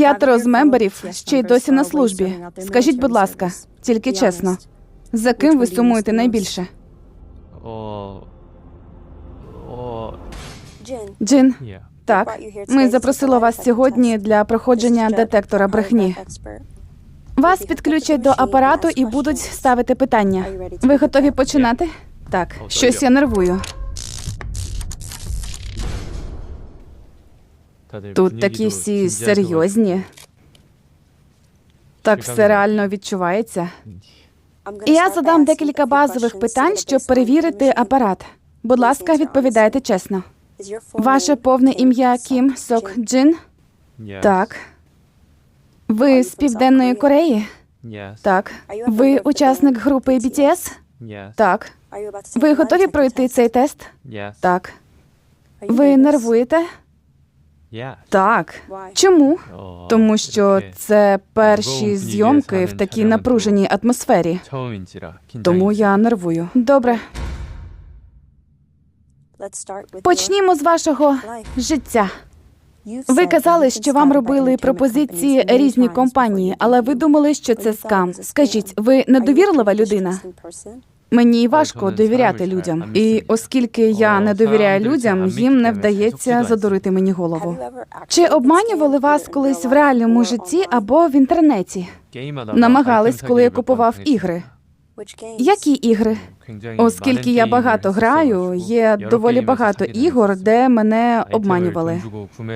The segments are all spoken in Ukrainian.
П'ятеро з мемберів ще й досі на службі. Скажіть, будь ласка, тільки чесно, за ким ви сумуєте найбільше? 어, 어, Джин, так. Ми запросили вас сьогодні для проходження детектора брехні. Вас підключать до апарату і будуть ставити питання. Ви готові починати? Так, щось я нервую. Тут такі всі серйозні. Так все реально відчувається. І Я задам декілька базових питань, щоб перевірити апарат. Будь ласка, відповідайте чесно. Ваше повне ім'я Кім Сок Джин? Так. Ви з Південної Кореї? Так. Ви учасник групи BTS? Так. Ви готові пройти цей тест? Так. Ви нервуєте? Так, чому? Тому що це перші зйомки в такій напруженій атмосфері. Тому я нервую. Добре. Почнімо з вашого життя. Ви казали, що вам робили пропозиції різні компанії, але ви думали, що це скам. Скажіть, ви недовірлива людина? Мені важко довіряти людям, і оскільки я не довіряю людям, їм не вдається задурити мені голову. Чи обманювали вас колись в реальному житті або в інтернеті? Намагались, коли я купував ігри. Які ігри? Оскільки я багато граю, є доволі багато ігор, де мене обманювали.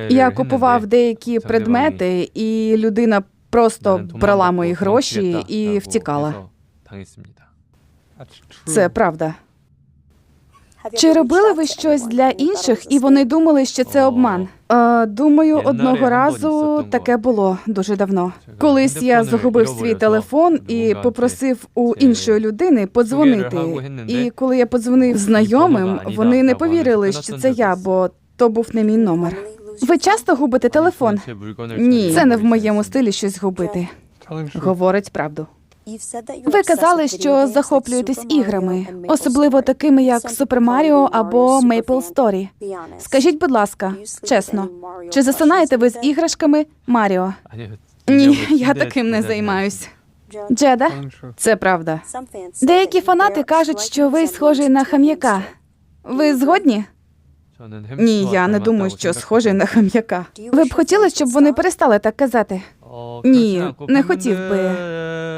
Я купував деякі предмети, і людина просто брала мої гроші і втікала. Це правда. Чи робили ви щось для інших, і вони думали, що це обман? Е, думаю, одного разу таке було дуже давно. Колись я загубив свій телефон і попросив у іншої людини подзвонити. І коли я подзвонив знайомим, вони не повірили, що це я, бо то був не мій номер. Ви часто губите телефон? Ні, це не в моєму стилі щось губити. Говорить правду. Ви казали, що захоплюєтесь іграми, особливо такими, як Super Mario або Maple Story. Скажіть, будь ласка, чесно, чи засинаєте ви з іграшками Маріо? Ні, я таким не займаюсь. Джеда, це правда. Деякі фанати кажуть, що ви схожий на хам'яка. Ви згодні? Ні, я не думаю, що схожий на хам'яка. Ви б хотіли, щоб вони перестали так казати. Ні, не хотів би.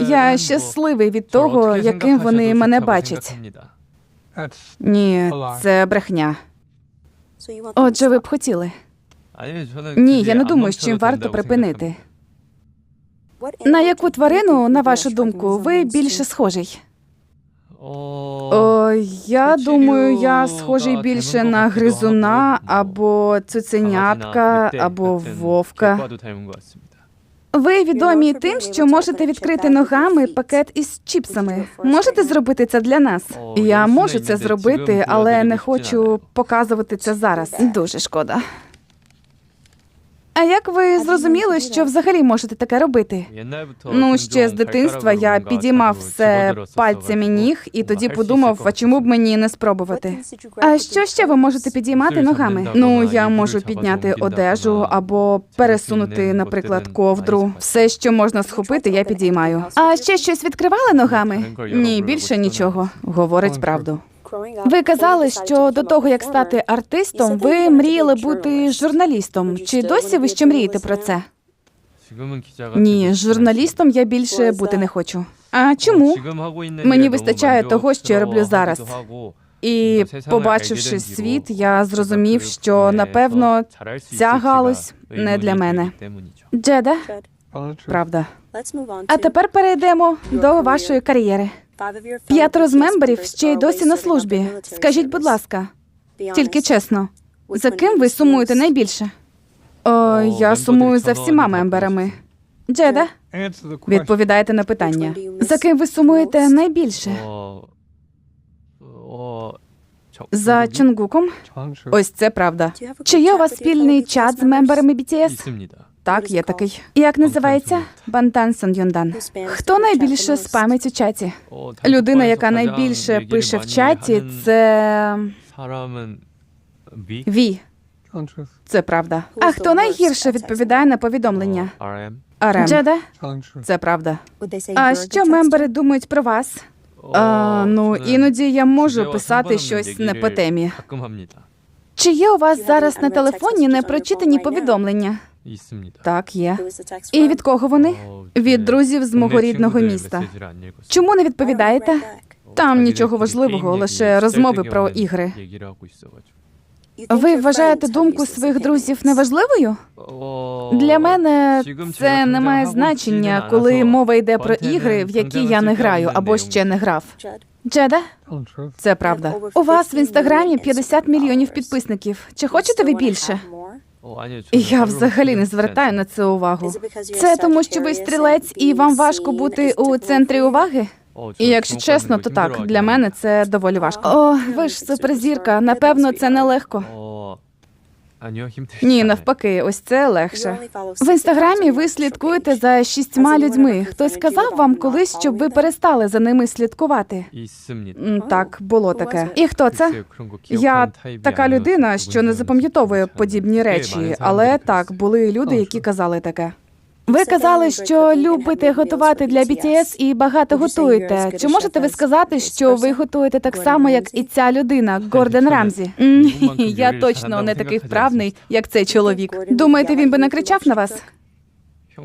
Я щасливий від того, яким вони мене бачать. Ні, це брехня. Отже, ви б хотіли. Ні, я не думаю, з чим варто припинити. На яку тварину, на вашу думку, ви більше схожий? О, Я думаю, я схожий більше на гризуна або цуценятка, або вовка. Ви відомі тим, що можете відкрити ногами пакет із чіпсами. Можете зробити це для нас? Я можу це зробити, але не хочу показувати це зараз. Дуже шкода. А як ви зрозуміли, що взагалі можете таке робити? Ну ще з дитинства я підіймав все пальцями ніг і тоді подумав, а чому б мені не спробувати? А що ще ви можете підіймати ногами? Ну я можу підняти одежу або пересунути, наприклад, ковдру. Все, що можна схопити, я підіймаю. А ще щось відкривали ногами? Ні, більше нічого. Говорить правду. Ви казали, що до того як стати артистом, ви мріяли бути журналістом. Чи досі ви ще мрієте про це? Ні, журналістом я більше бути не хочу. А чому мені вистачає того, що я роблю зараз? І побачивши світ, я зрозумів, що напевно ця галузь не для мене. Джеда правда. А тепер перейдемо до вашої кар'єри. П'ятеро з мемберів ще й досі на службі. Скажіть, будь ласка, тільки чесно, за ким ви сумуєте найбільше? О, я сумую за всіма мемберами. Джеда, відповідаєте на питання. За ким ви сумуєте найбільше? За Чонгуком? Ось це правда. Чи є у вас спільний чат з мемберами BTS? Так, є такий. Як називається Бантансон Йондан? Хто найбільше спамить у чаті? Людина, яка найбільше пише в чаті, це Ві. Це правда. А хто найгірше відповідає на повідомлення? Арем. Джеда? Це правда. А що мембери думають про вас? А, ну іноді я можу писати щось не по темі. Чи є у вас зараз на телефоні непрочитані повідомлення? 있습니다. Так, є. І від кого вони? 어, Від 제 друзів з мого 동네 рідного 친구들 міста. 메시지를 안 읽었어요. Чому не відповідаєте? 어, Там 자기들끼리 нічого 게임 важливого, 얘기, лише розмови 쓸데기 про 없는 ігри. 얘기를 하고 있어가지고. Ви вважаєте думку своїх друзів неважливою? 어, Для мене 지금 це 제가 не має 성장하고 значення, 있지는 коли 않아서 мова йде про 저한테는 ігри, в які 당장은 я не 쓸데없는 граю або 내용이 ще не грав. Джеда, це правда. У вас в інстаграмі 50 мільйонів підписників. Чи хочете ви більше? І я взагалі не звертаю на це увагу. Це тому, що ви стрілець, і вам важко бути у центрі уваги. І якщо чесно, то так для мене це доволі важко. О, ви ж суперзірка. Напевно, це нелегко. Ні, навпаки, ось це легше. В інстаграмі ви слідкуєте за шістьма людьми. Хтось казав вам колись, щоб ви перестали за ними слідкувати? Так, було таке. І хто це? Я така людина, що не запам'ятовує подібні речі, але так були люди, які казали таке. Ви казали, що любите готувати для BTS і багато готуєте. Чи можете ви сказати, що ви готуєте так само, як і ця людина, Гордон Рамзі? Я точно не такий вправний, як цей чоловік. Думаєте, він би накричав на вас?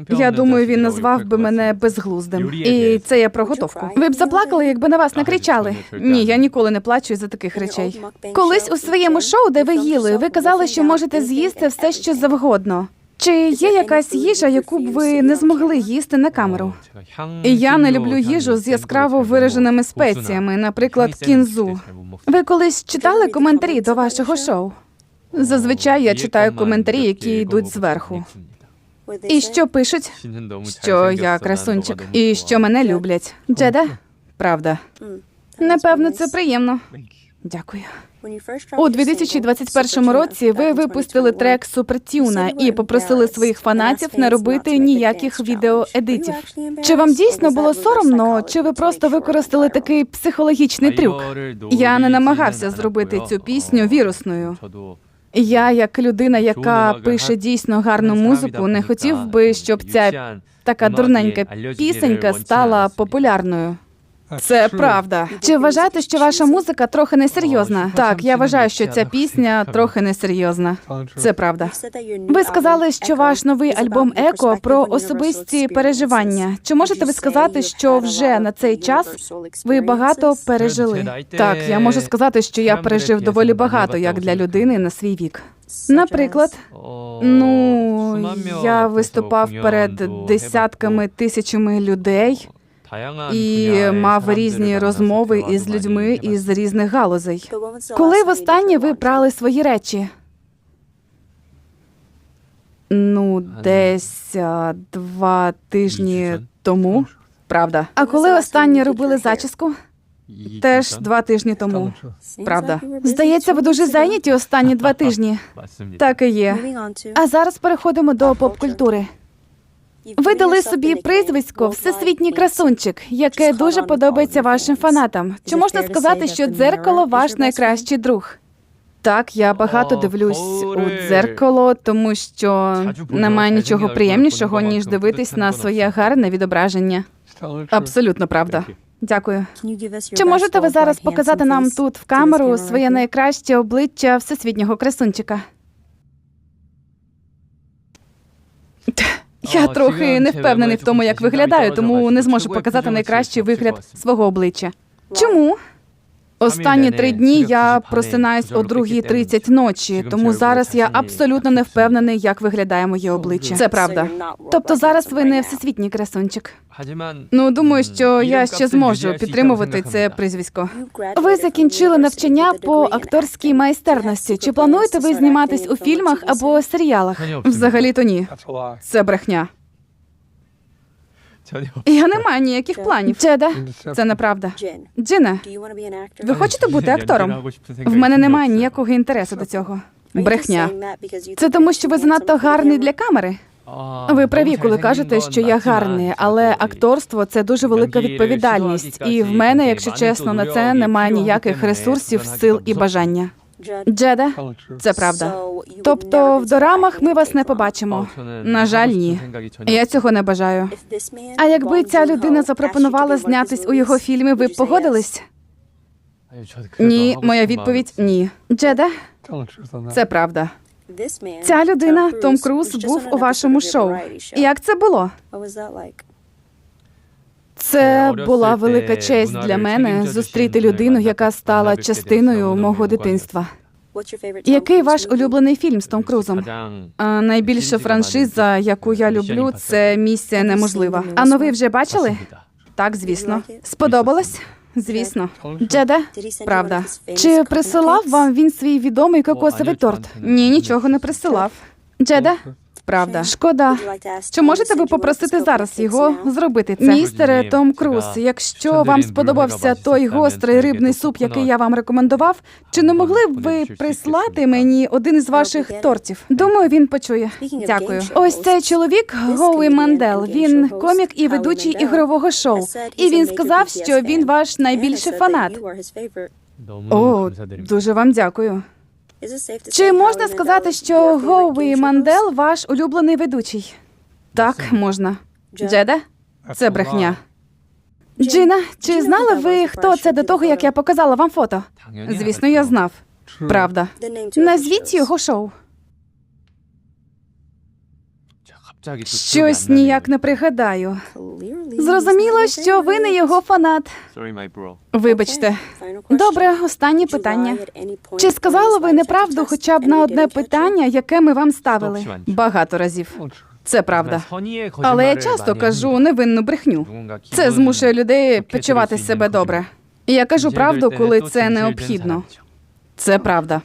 Я думаю, він назвав би мене безглуздим, і це я про готовку. Ви б заплакали, якби на вас накричали. Ні, я ніколи не плачу за таких речей. Колись у своєму шоу, де ви їли, ви казали, що можете з'їсти все, що завгодно. Чи є якась їжа, яку б ви не змогли їсти на камеру? Я не люблю їжу з яскраво вираженими спеціями, наприклад, кінзу. Ви колись читали коментарі до вашого шоу? Зазвичай я читаю коментарі, які йдуть зверху. І що пишуть? Що я красунчик, і що мене люблять. Джеда? Правда. Напевно, це приємно. Дякую. У 2021 році ви випустили трек Супертюна і попросили своїх фанатів не робити ніяких відеоедитів. Чи вам дійсно було соромно, чи ви просто використали такий психологічний трюк? Я не намагався зробити цю пісню вірусною. Я, як людина, яка пише дійсно гарну музику, не хотів би, щоб ця така дурненька пісенька стала популярною. Це правда. Чи вважаєте, що ваша музика трохи несерйозна? Так, я вважаю, що ця пісня трохи несерйозна. Це правда. Ви сказали, що ваш новий альбом еко про особисті переживання. Чи можете ви сказати, що вже на цей час ви багато пережили? Так, я можу сказати, що я пережив доволі багато як для людини на свій вік. Наприклад, ну я виступав перед десятками тисячами людей і мав різні розмови із людьми із різних галузей. Коли востаннє ви прали свої речі? Ну, десь а, два тижні тому. Правда. А коли останнє робили зачіску? Теж два тижні тому. Правда. Здається, ви дуже зайняті останні два тижні. Так і є. А зараз переходимо до поп-культури. Ви дали собі прізвисько всесвітній красунчик, яке дуже подобається вашим фанатам. Чи можна сказати, що дзеркало ваш найкращий друг? Так, я багато дивлюсь у дзеркало, тому що немає нічого приємнішого ніж дивитись на своє гарне відображення. Абсолютно правда. Дякую. Чи можете ви зараз показати нам тут в камеру своє найкраще обличчя всесвітнього красунчика? Я трохи не впевнений в тому, як виглядаю, тому не зможу показати найкращий вигляд свого обличчя. Чому? Останні три дні я просинаюсь о 2.30 ночі, тому зараз я абсолютно не впевнений, як виглядає моє обличчя. Це правда. Тобто зараз ви не всесвітній красунчик. Ну думаю, що я ще зможу підтримувати це прізвисько. Ви закінчили навчання по акторській майстерності. Чи плануєте ви зніматись у фільмах або серіалах? Взагалі то ні. Це брехня. Я не маю ніяких планів. Джеда, це неправда. Джина, ви хочете бути актором? В мене немає ніякого інтересу до цього. Брехня. Це тому, що ви занадто гарний для камери. Ви праві, коли кажете, що я гарний, але акторство це дуже велика відповідальність, і в мене, якщо чесно, на це немає ніяких ресурсів, сил і бажання. Джеде, це правда. Тобто в дорамах ми вас не побачимо. На жаль, ні. Я цього не бажаю. А якби ця людина запропонувала знятись у його фільмі, ви б погодились? Ні, моя відповідь ні. Джеде, це правда. Ця людина, Том Круз, був у вашому шоу. Як це було? Це була велика честь для мене зустріти людину, яка стала частиною мого дитинства. Який ваш улюблений фільм з Том Крузом? А найбільша франшиза, яку я люблю, це місія неможлива. А ну ви вже бачили? Так, звісно. Сподобалось? Звісно. Джеде, правда. Чи присилав вам він свій відомий кокосовий торт? Ні, нічого не присилав. Джеде, правда. Шкода. Чи можете ви попросити зараз його зробити це? Містере Том Круз, якщо вам сподобався той гострий рибний суп, який я вам рекомендував, чи не могли б ви прислати мені один із ваших тортів? Думаю, він почує. Дякую. Ось цей чоловік Гоуі Мандел. Він комік і ведучий ігрового шоу. І він сказав, що він ваш найбільший фанат. О, дуже вам дякую. Чи можна сказати, що Гоуі Мандел ваш улюблений ведучий? Так, можна. Джеде? Це брехня. Джина, чи знали ви, хто це до того, як я показала вам фото? Звісно, я знав. Правда. Назвіть його шоу. Щось ніяк не пригадаю. Зрозуміло, що ви не його фанат. Вибачте. Добре, останнє питання. Чи сказали ви неправду хоча б на одне питання, яке ми вам ставили? Багато разів. Це правда. Але я часто кажу невинну брехню. Це змушує людей почувати себе добре. Я кажу правду, коли це необхідно. Це правда.